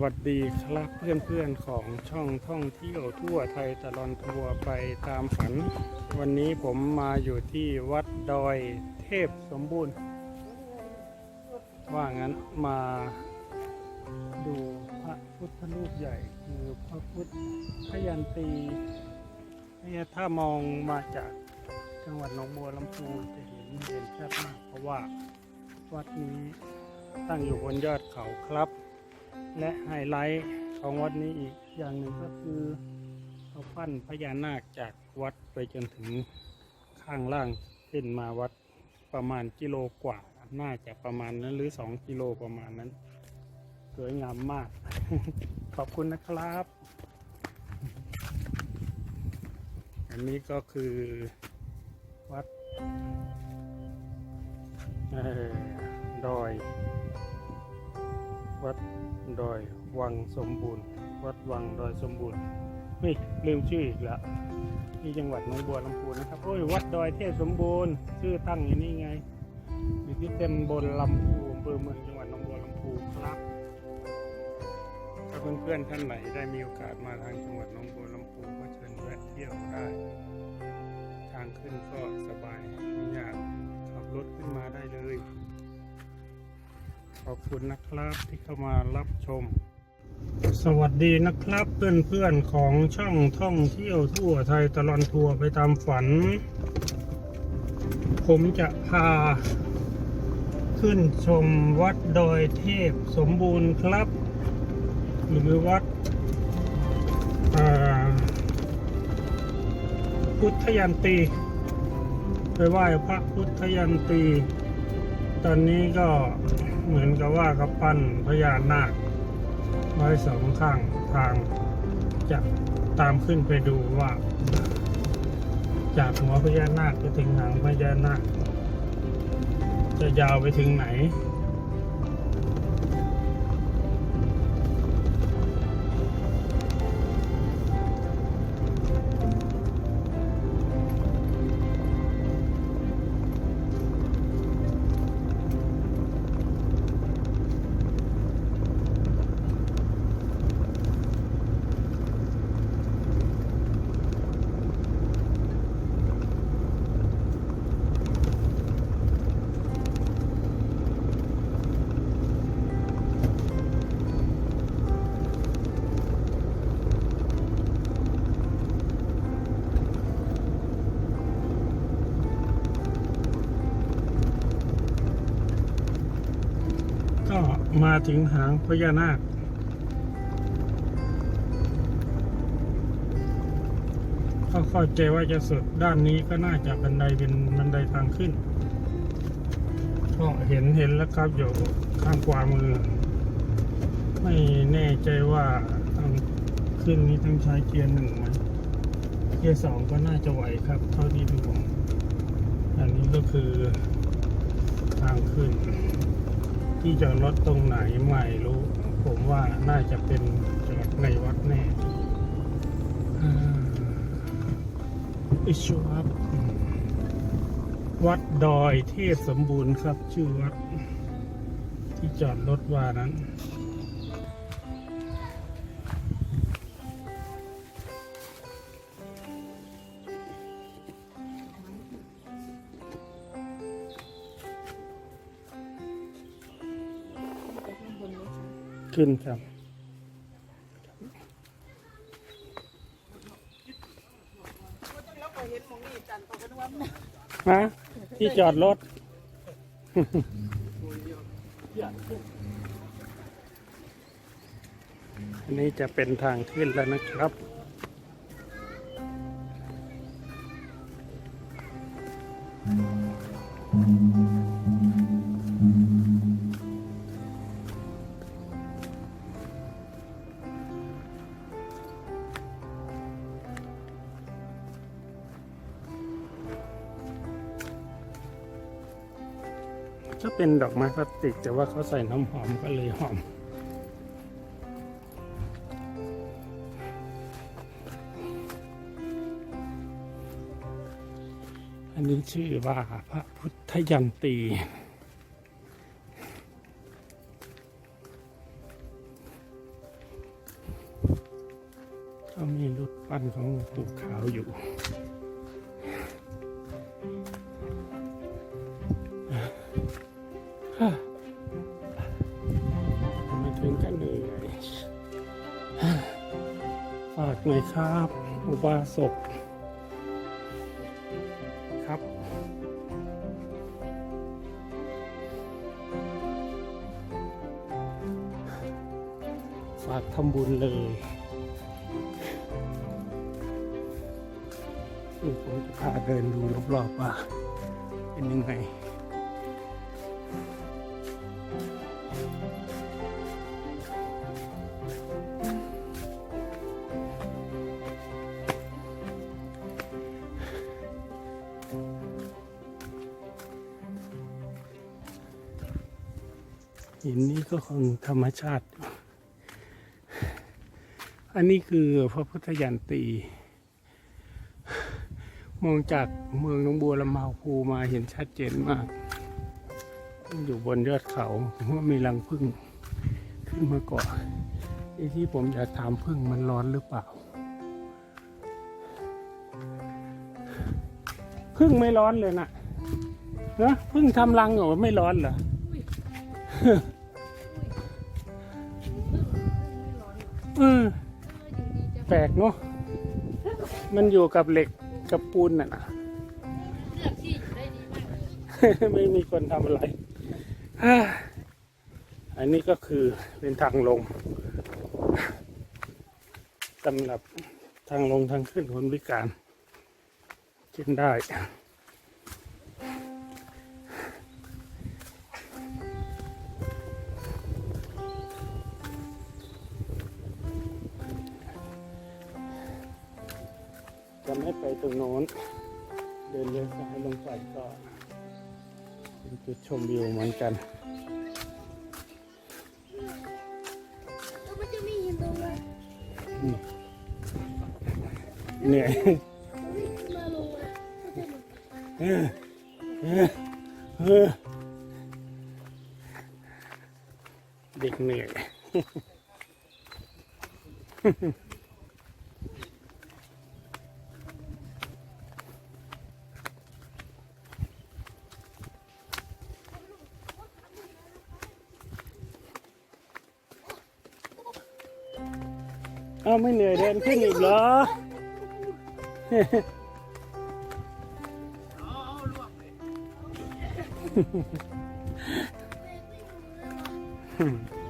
วัสดีครับเพื่อนๆของช่องท่องเที่ยวทั่วไทยตลอดทัวร์ไปตามฝัน วันนี้ผมมาอยู่ที่วัดดอยเทพสมบูรณ์ ว่างั้นมาดูพระพุทธรูปใหญ่คือพระพุทธยันตีเนี่ยถ้ามองมาจากจังหวัดหนองบัวลำพูจะเห็นเด่นชัดมากเพราะว่าวัดนี้ตั้งอยู่บนยอดเขาครับ และไฮไลท์ของวัดนี้อีกอย่างหนึ่งก็คือเขาปั้นพญานาคจากวัดไปจนถึงข้างล่างขึ้นมาวัดประมาณกิโลกว่า น่าจะประมาณนั้นหรือสองกิโลประมาณนั้น สวยงามมาก ขอบคุณนะครับ อันนี้ก็คือวัดออดอย วัด ดอยวังสมบูรณ์ วัดวังดอยสมบูรณ์เฮ้ยลืมชื่ออีกแล้วที่จังหวัดหนองบัวลำพูนะครับโอ้ยวัดดอยเทพสมบูรณ์ ชื่อตั้งอยู่นี่ไงอยู่ที่เตำบลลำพูอำเภอเมืองจังหวัดหนองบัวลำพูครับถ้าเพื่อนๆท่านไหนได้มีโอกาสมาทางจังหวัดหนองบัวลำพูก็เชิญแวะเที่ยวได้ ทางขึ้นก็สบายไม่ยากขับรถขึ้นมาได้เลย ขอบคุณนะครับที่เข้ามารับชม สวัสดีนะครับเพื่อนๆของช่องท่องเที่ยวทั่วไทยตลอดทัวร์ไปตามฝัน ผมจะพา ขึ้นชมวัดดอยเทพสมบูรณ์ครับ หรือวัดพุทธยันตีไปไหว้พระพุทธยันตี ตอนนี้ก็ เหมือนกับว่าเขาปั้นพญานาคไว้สองข้างทางจะตามขึ้นไปดูว่า จากหัวพญานาคไปถึงหางพญานาคจะยาวไปถึงไหน มาถึงหางพญานาค ก็เข้าใจว่าจะสุดด้านนี้ก็น่าจะบันไดเป็นบันไดทางขึ้น ก็เห็นเห็นแล้วครับอยู่ข้างขวามือ ไม่แน่ใจว่าต้องขึ้นนี้ต้องใช้เกียร์หนึ่งไหมเกียร์สองก็น่าจะไหวครับ เท่าที่ดูอันนี้ก็คือทางขึ้น ที่จอดรถตรงไหนไม่รู้ ผมว่าน่าจะเป็นจอดในวัดแน่อ่าอิชวับวัดดอยเทพสมบูรณ์ครับ ชื่อวัด ที่จอดรถว่านั้น กว่ามันฮะ ที่จอดรถ อันนี้จะเป็นทางขึ้นแล้วนะครับ ก็เป็นดอกไม้พลาสติก แต่ว่าเขาใส่น้ำหอมก็เลยหอม อันนี้ชื่อว่าพระพุทธยันตีก็มีรูปปั้นของปู่ขาวอยู่ากหน่อยครับอุบาสกครับ ฝากทำบุญเลยนี่ผมจะพาเดินดูรอบๆว่าเป็นยังไง หินนี้ก็คงธรรมชาติ อันนี้คือพระพุทธยันตีมองจากเมืองหนองบัวลำพาภูมาเห็นชัดเจนมาก อยู่บนยอดเขาว่ามีรังผึ้งขึ้นมาเกาะไอ้ที่ผมอยากถามผึ้งมันร้อนหรือเปล่าผึ้งไม่ร้อนเลยนะนะผึ้งทำรังเหรอไม่ร้อนเหรอ ออแปลกเนาะมันอยู่กับเหล็กกับปูนน่ะนะเลือกที่อยู่ได้ดีมากเลยไม่มีคนทำอะไรอ่าอันนี้ก็คือเป็นทางลงสำหรับทางลงทางขึ้นคนพิการขึ้นได้ จะไม่ไปตรงโน้น เดินเลี้ยวซ้ายลงไปก็เป็นจุดชมวิวเหมือนกันก็มันจะมีหินตรงนั้นเหนื่อยมาลงมาก็จะมีเออเออเออเด็กเหนื่อย เอาไม่เหนื่อยเดินขึ้นอีกเหรอเ